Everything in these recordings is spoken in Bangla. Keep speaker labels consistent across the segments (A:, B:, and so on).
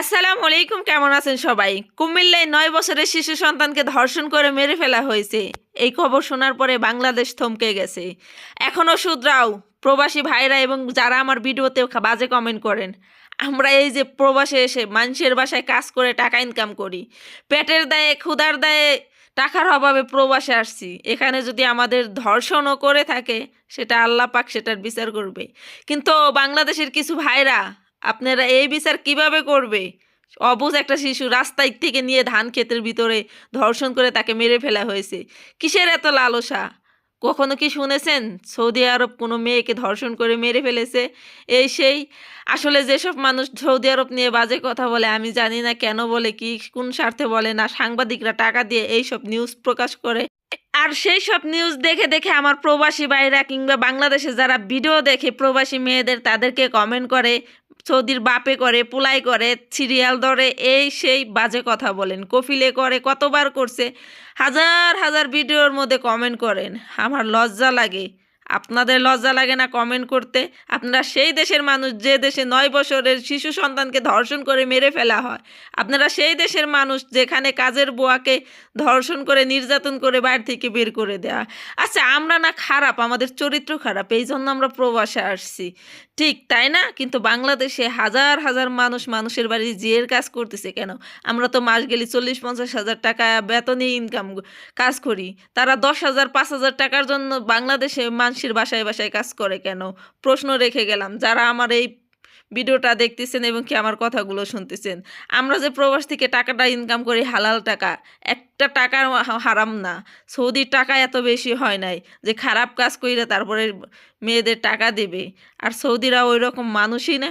A: আসসালামু আলাইকুম, কেমন আছেন সবাই? কুমিল্লায় নয় বছরের শিশু সন্তানকে ধর্ষণ করে মেরে ফেলা হয়েছে। এই খবর শোনার পরে বাংলাদেশ থমকে গেছে। এখনও শুধরাও, প্রবাসী ভাইরা এবং যারা আমার ভিডিওতে বাজে কমেন্ট করেন, আমরা এই যে প্রবাসে এসে মানুষের বাসায় কাজ করে টাকা ইনকাম করি, পেটের দায়ে, ক্ষুধার দায়ে টাকার অভাবে প্রবাসে আসছি। এখানে যদি আমাদের ধর্ষণও করে থাকে, সেটা আল্লাহ পাক সেটার বিচার করবে। কিন্তু বাংলাদেশের কিছু ভাইরা আপনারা এই বিচার কীভাবে করবে? অবুজ একটা শিশু রাস্তায় থেকে নিয়ে ধান ক্ষেতের ভিতরে ধর্ষণ করে তাকে মেরে ফেলা হয়েছে। কিসের এত লালসা? কখনো কি শুনেছেন? সৌদি আরব কোনো মেয়েকে ধর্ষণ করে মেরে ফেলেছে? এই সেই, আসলে যেসব মানুষ সৌদি আরব নিয়ে বাজে কথা বলে, আমি জানি না কেন বলে, কি, কোন স্বার্থে বলে না, সাংবাদিকরা টাকা দিয়ে এইসব নিউজ প্রকাশ করে। আর সেই সব নিউজ দেখে দেখে আমার প্রবাসী ভাইরা কিংবা বাংলাদেশে যারা ভিডিও দেখে প্রবাসী মেয়েদের, তাদেরকে কমেন্ট করে সৌদির বাপে করে পোলাই করে, সিরিয়াল ধরে, এই সেই বাজে কথা বলেন। কফিলে করে, কতবার করছে, হাজার হাজার ভিডিওর মধ্যে কমেন্ট করেন। আমার লজ্জা লাগে। আপনাদের লজ্জা লাগে না কমেন্ট করতে? আপনারা সেই দেশের মানুষ যে দেশে নয় বছরের শিশু সন্তানকে ধর্ষণ করে মেরে ফেলা হয়। আপনারা সেই দেশের মানুষ যেখানে কাজের বোয়াকে ধর্ষণ করে, নির্যাতন করে বাইরে থেকে বের করে দেওয়া আচ্ছা আমরা না খারাপ, আমাদের চরিত্র খারাপ এই জন্য আমরা প্রবাসে আসছি। ঠিক তাই না? কিন্তু বাংলাদেশে হাজার হাজার মানুষ মানুষের বাড়ি জিয়ের কাজ করতেছে কেন? আমরা তো মাস গেলে চল্লিশ, পঞ্চাশ হাজার টাকা বেতনে ইনকাম কাজ করি। তারা দশ হাজার, পাঁচ হাজার টাকার জন্য বাংলাদেশে মানুষের বাসায় বাসায় কাজ করে কেন? প্রশ্ন রেখে গেলাম। যারা আমার এই ভিডিওটা দেখতেছেন এবং কি আমার কথাগুলো শুনতেছেন, আমরা যে প্রবাস থেকে টাকাটা ইনকাম করি, হালাল টাকা, একটা টাকা হারাম না। সৌদির টাকা এত বেশি হয় নাই যে খারাপ কাজ কইরে তারপরে মেয়েদের টাকা দেবে। আর সৌদিরা ওই রকম মানুষই না।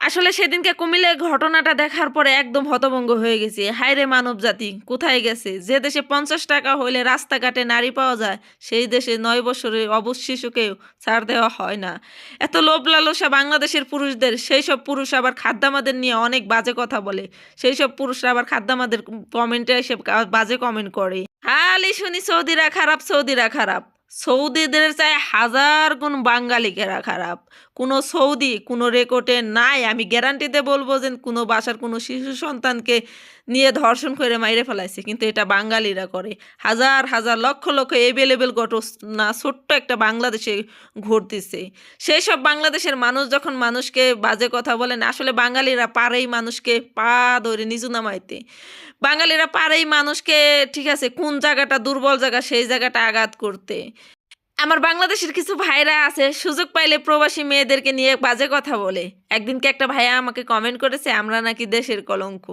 A: আসলে সেদিনকে কুমিল্লার ঘটনাটা দেখার পরে একদম হতভঙ্গ হয়ে গেছি। হায়রে মানব জাতি কোথায় গেছে? যে দেশে পঞ্চাশ টাকা হইলে রাস্তাঘাটে নারী পাওয়া যায়, সেই দেশে নয় বছরের অবশ শিশুকেও ছাড় দেওয়া হয় না। এত লোভ লালসা বাংলাদেশের পুরুষদের, সেই সব পুরুষ আবার খাদ্যামাদের নিয়ে অনেক বাজে কথা বলে। সেই সব পুরুষরা আবার খাদ্যামাদের কমেন্টে এসে বাজে কমেন্ট করে। হালি শুনি সৌদিরা খারাপ সৌদিরা খারাপ। সৌদিদের চাই হাজার গুণ বাঙালিকেরা খারাপ। কোনো সৌদি, কোনো রেকর্ডে নাই। আমি গ্যারান্টিতে বলব যে কোনো বাসার কোনো শিশু সন্তানকে নিয়ে ধর্ষণ করে মাইরে ফেলাইছে। কিন্তু এটা বাঙালিরা করে। হাজার হাজার, লক্ষ লক্ষ এভেলেবেল ঘটনা ছোট্ট একটা বাংলাদেশে ঘটতেছে সেই সব বাংলাদেশের মানুষ যখন মানুষকে বাজে কথা বলেন, আসলে বাঙালিরা পারেই মানুষকে পা ধরে নিজু নামাইতে। বাঙালিরা পারেই মানুষকে, ঠিক আছে, কোন জায়গাটা দুর্বল জায়গা, সেই জায়গাটা আঘাত করতে। আমার বাংলাদেশের কিছু ভাইরা আছে, সুযোগ পাইলে প্রবাসী মেয়েদেরকে নিয়ে বাজে কথা বলে। একদিনকে একটা ভাইয়া আমাকে কমেন্ট করেছে, আমরা নাকি দেশের কলঙ্ক।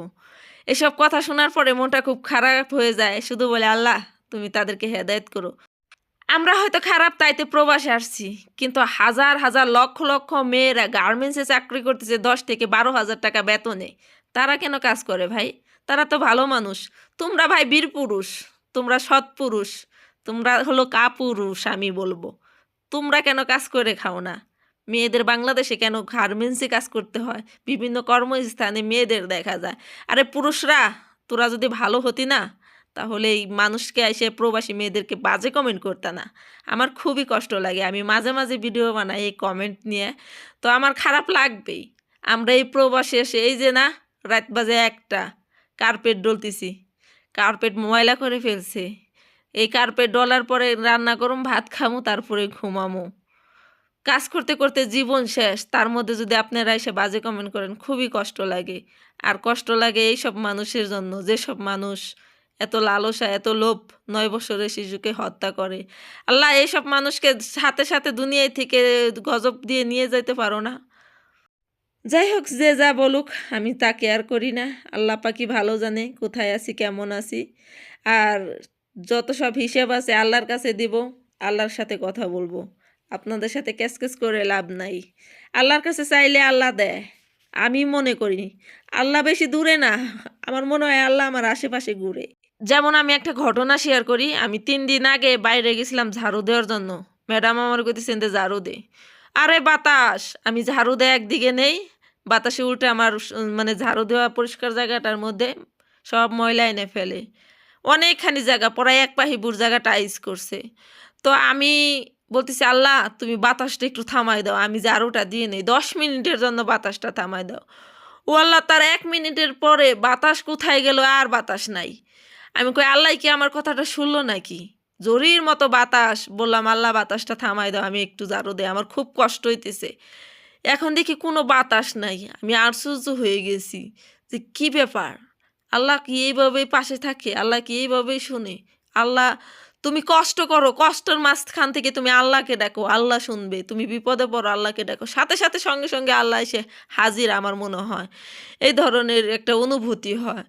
A: এসব কথা শোনার পরে মনটা খুব খারাপ হয়ে যায়, শুধু বলে, আল্লাহ, তুমি তাদেরকে হেদায়ত করো। আমরা হয়তো খারাপ তাইতে প্রবাসে আসছি, কিন্তু হাজার হাজার লক্ষ লক্ষ মেয়েরা গার্মেন্টসে চাকরি করতেছে, দশ থেকে বারো হাজার টাকা বেতনে। তারা কেন কাজ করে ভাই? তারা তো ভালো মানুষ। তোমরা ভাই বীর পুরুষ, তোমরা সৎ পুরুষ। তোমরা হলো কাপুরুষ, আমি বলব। তোমরা কেন কাজ করে খাও না? মেয়েদের বাংলাদেশে কেন গার্মেন্টসে কাজ করতে হয়? বিভিন্ন কর্মস্থানে মেয়েদের দেখা যায়। আরে পুরুষরা, তোরা যদি ভালো হতি না, তাহলে এই মানুষকে এসে প্রবাসী মেয়েদেরকে বাজে কমেন্ট করতে না। আমার খুবই কষ্ট লাগে, আমি মাঝে মাঝে ভিডিও বানাই এই কমেন্ট নিয়ে। তো আমার খারাপ লাগবেই। আমরা এই প্রবাসে এসে, এই যে না, রাত বাজে একটা কার্পেট ডলতেছি। কার্পেট ময়লা করে ফেলছে। এই কার্পেট ডলার পরে রান্না করুম, ভাত খামু, তারপরে ঘুমামো। কাজ করতে করতে জীবন শেষ। তার মধ্যে যদি আপনারা এসে বাজে কমেন্ট করেন, খুবই কষ্ট লাগে। আর কষ্ট লাগে এই সব মানুষের জন্য। যেসব মানুষ এত লালসা, এত লোভ নয় বছরের শিশুকে হত্যা করে। আল্লাহ এইসব মানুষকে সাথে সাথে দুনিয়ায় থেকে গজব দিয়ে নিয়ে যেতে পারো না। যাই হোক, যে যা বলুক, আমি তা কেয়ার করি না। আল্লাহ পাকি ভালো জানে কোথায় আছি, কেমন আছি। আর যত সব হিসেব আছে আল্লাহর কাছে দিব, আল্লাহর সাথে কথা বলব। আপনাদের সাথে ক্যাস ক্যাস করে লাভ নাই। আল্লাহর কাছে চাইলে আল্লাহ দেয়। আমি মনে করি, আল্লাহ বেশি দূরে না। আমার মনে হয় আল্লাহ আমার আশেপাশে ঘুরে। যেমন আমি একটা ঘটনা শেয়ার করি, আমি তিন দিন আগে বাইরে গেছিলাম ঝাড়ু দেওয়ার জন্য। ম্যাডাম আমার কইতেছেন যে ঝাড়ু দে। আরে বাতাস! আমি ঝাড়ু দেয় একদিকে নেই, বাতাসে উল্টে আমার মানে ঝাড়ু দেওয়া পরিষ্কার জায়গাটার মধ্যে সব ময়লা এনে ফেলে। অনেকখানি জায়গা, পড়ায় এক পাহিবুর জায়গা টাইস করছে। তো আমি বলতেছি, আল্লাহ, তুমি বাতাসটা একটু থামাই দাও, আমি ঝাড়ুটা দিয়ে নেই। দশ মিনিটের জন্য বাতাসটা থামাই দাও। ও আল্লাহ, তার এক মিনিটের পরে বাতাস কোথায় গেল আর বাতাস নাই। আমি কই, আল্লাহ, কি আমার কথাটা শুনলো নাকি? জরির মতো বাতাস, বললাম, আল্লাহ, বাতাসটা থামাই দাও, আমি একটু জারো দে আমার খুব কষ্ট হইতেছে। এখন দেখি কোনো বাতাস নাই, আমি আশ্চর্য হয়ে গেছি। যে কি ব্যাপার? আল্লাহ কি এইভাবে পাশে থাকে? আল্লাহ কি এইভাবেই শুনে? আল্লাহ, তুমি কষ্ট করো, কষ্টের মাঝখান থেকে তুমি আল্লাহকে ডাকো আল্লাহ শুনবে। তুমি বিপদে পড়ো, আল্লাহকে ডাকো সাথে সাথে সঙ্গে সঙ্গে আল্লাহ এসে হাজির আমার মনে হয়। এই ধরনের একটা অনুভূতি হয়।